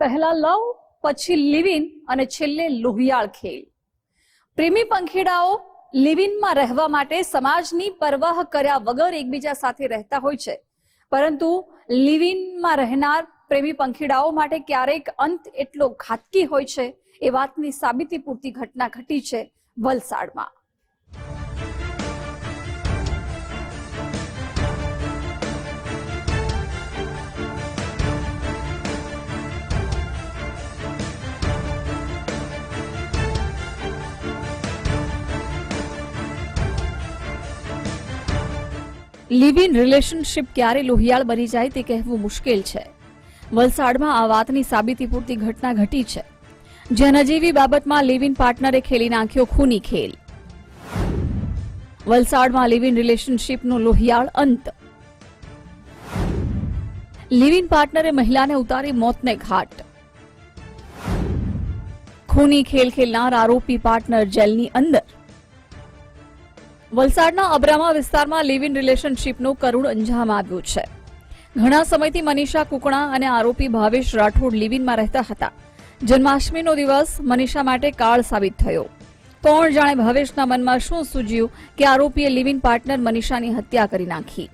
પહેલા લવ, પછી લિવિન અને છેલ્લે લોહિયાળ ખેલ. પ્રેમી પંખીડાઓ લિવિનમાં રહેવા માટે સમાજની પરવાહ કર્યા વગર એકબીજા સાથે રહેતા હોય છે. પરંતુ લિવિનમાં રહેનાર પ્રેમી પંખીડાઓ માટે ક્યારેક અંત એટલો ઘાતકી હોય છે એ વાતની સાબિતી પૂરતી ઘટના ઘટી છે વલસાડમાં. લિવ ઇન રિલેશનશિપ ક્યારે લોહિયાળ બની જાય તે કહેવું મુશ્કેલ છે. વલસાડમાં આ વાતની સાબિતી પૂરતી ઘટના ઘટી છે. જેના જેવી બાબતમાં લિવ ઇન પાર્ટનરે ખેલી નાખ્યો ખૂની ખેલ. વલસાડમાં લિવ ઇન રિલેશનશિપનો લોહિયાળ અંત. લિવ ઇન પાર્ટનરે મહિલાને ઉતારી મોતને ઘાટ. ખૂની ખેલ ખેલનાર આરોપી પાર્ટનર જેલની અંદર. વલસાડના અબ્રામા વિસ્તારમાં લિવ ઇન રિલેશનશિપનો કરુણ અંજામ આવ્યો છે. ઘણા સમયથી મનીષા કુકણા અને આરોપી ભાવેશ રાઠોડ લિવ રહેતા હતા. જન્માષ્ટમીનો દિવસ મનીષા માટે કાળ સાબિત થયો. કોણ જાણે ભાવેશના મનમાં શું સૂજ્યું કે આરોપીએ લિવ પાર્ટનર મનીષાની હત્યા કરી નાખી.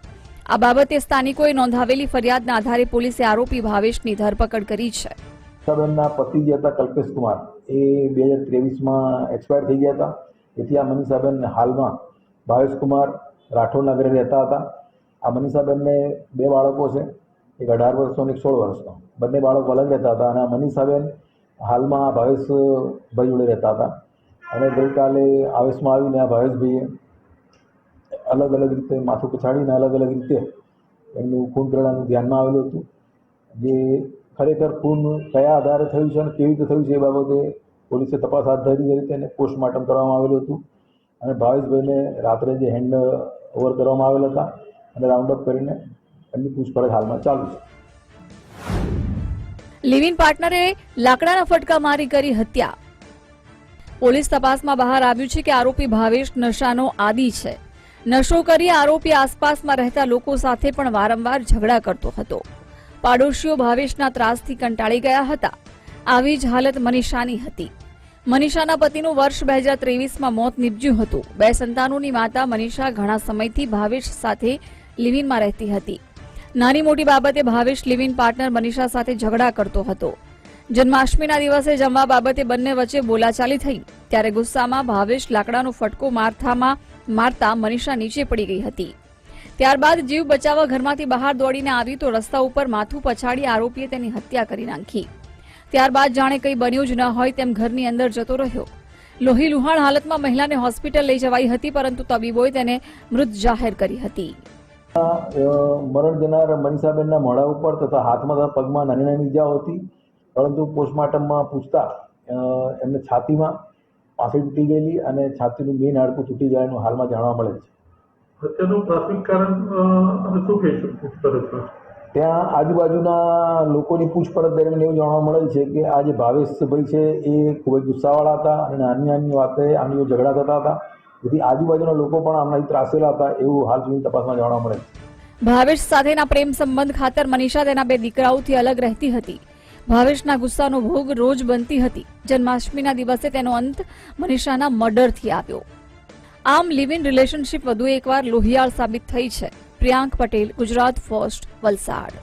આ બાબતે સ્થાનિકોએ નોંધાવેલી ફરિયાદના આધારે પોલીસે આરોપી ભાવેશની ધરપકડ કરી છે. પતિ જે હતા કલ્પેશ કુમાર એ બે હજાર ત્રેવીસમાં એક્સપાયર થઈ ગયા હતા. તેથી આ મનીષાબેન હાલમાં ભાવેશ કુમાર રાઠોડના ઘરે રહેતા હતા. આ મનીષાબેનને બે બાળકો છે. એક અઢાર વર્ષનો અને એક સોળ વર્ષનો. બંને બાળકો અલગ રહેતા હતા અને આ મનીષાબેન હાલમાં ભાવેશભાઈ જોડે રહેતા હતા. અને ગઈકાલે આવેશમાં આવીને આ ભાવેશભાઈએ અલગ અલગ રીતે માથું પછાડીને અલગ અલગ રીતે એમનું ખૂન કરવાનું ધ્યાનમાં આવેલું હતું. જે ખરેખર ખૂન કયા આધારે થયું છે અને કેવી રીતે થયું છે એ બાબતે પોલીસે તપાસ હાથ ધરી હતી અને પોસ્ટમોર્ટમ કરવામાં આવેલું હતું. અને ભાવેશભાઈને રાત્રે જે હેન્ડ ઓવર કરવામાં આવેલા હતા અને રાઉન્ડ અપ કરીને એમની પૂછપરછ હાલમાં ચાલુ છે. લિવિન પાર્ટનરે લાકડાના ફટકા મારી કરી હત્યા. પોલીસ તપાસમાં બહાર આવ્યું છે કે આરોપી ભાવેશ નશાનો આદિ છે. નશો કરી આરોપી આસપાસમાં રહેતા લોકો સાથે પણ વારંવાર ઝઘડા કરતો હતો. પાડોશીઓ ભાવેશના ત્રાસથી કંટાળી ગયા હતા. આવી જ હાલત મનીષાની હતી. મનીષાના પતિનું વર્ષ બે હજાર ત્રેવીસમાં મોત નીપજ્યું હતું. બે સંતાનોની માતા મનીષા ઘણા સમયથી ભાવેશ સાથે લિવિનમાં રહેતી હતી. નાની મોટી બાબતે ભાવેશ લિવિન પાર્ટનર મનીષા સાથે ઝઘડા કરતો હતો. જન્માષ્ટમીના દિવસે જમવા બાબતે બંને વચ્ચે બોલાચાલી થઈ. ત્યારે ગુસ્સામાં ભાવેશ લાકડાનો ફટકો મારથામાં મારતા મનીષા નીચે પડી ગઈ હતી. ત્યારબાદ જીવ બચાવવા ઘરમાંથી બહાર દોડીને આવી તો રસ્તા ઉપર માથું પછાડી આરોપીએ તેની હત્યા કરી નાખી. ત્યારબાદ જાણે કંઈ બન્યું જ ન હોય તેમ ઘરની અંદર જતો રહ્યો. લોહી લુહાણ હાલતમાં મહિલાને હોસ્પિટલ લઈ જવાઈ હતી પરંતુ તબીબોએ તેને મૃત જાહેર કરી હતી. મરણ જનાર મનીષાબેનના મોઢા ઉપર તથા હાથમાં તથા પગમાં નાની નાની ઇજાઓ હતી પરંતુ પોસ્ટમોર્ટમમાં પૂછતા એમને છાતીમાં પાસળી તૂટી ગયેલી અને છાતીનું મેઇન હાડકું તૂટી ગયાનું હાલમાં જાણવા મળે છે. હત્યાનું પ્રાથમિક કારણ શું કહીશું? પૂછપરછમાં ત્યાં આજુબાજુના લોકોની પૂછપરછ દરમિયાન એવું જાણવા મળેલ છે કે આ જે ભાવેશભાઈ છે, એ ખૂબ જ ગુસ્સાવાળા હતા અને નાની નાની વાતે આમની ઝઘડા થતા હતા. જેથી આજુબાજુના લોકો પણ આમનાથી ત્રાસેલા હતા એવું હાલ સુધી તપાસમાં જાણવા મળે છે. ભાવેશ સાથેના પ્રેમ સંબંધ ખાતર મનીષા તેના બે દીકરાઓથી અલગ રહેતી હતી. ભાવેશના ગુસ્સાનો ભોગ રોજ બનતી હતી. જન્માષ્ટમીના દિવસે તેનો અંત મનીષાના મર્ડરથી આવ્યો. આમ લિવ ઇન રિલેશનશિપ વધુ એકવાર લોહિયાળ સાબિત થઈ છે. પ્રિયાંક પટેલ ગુજરાત ફર્સ્ટ વલસાડ.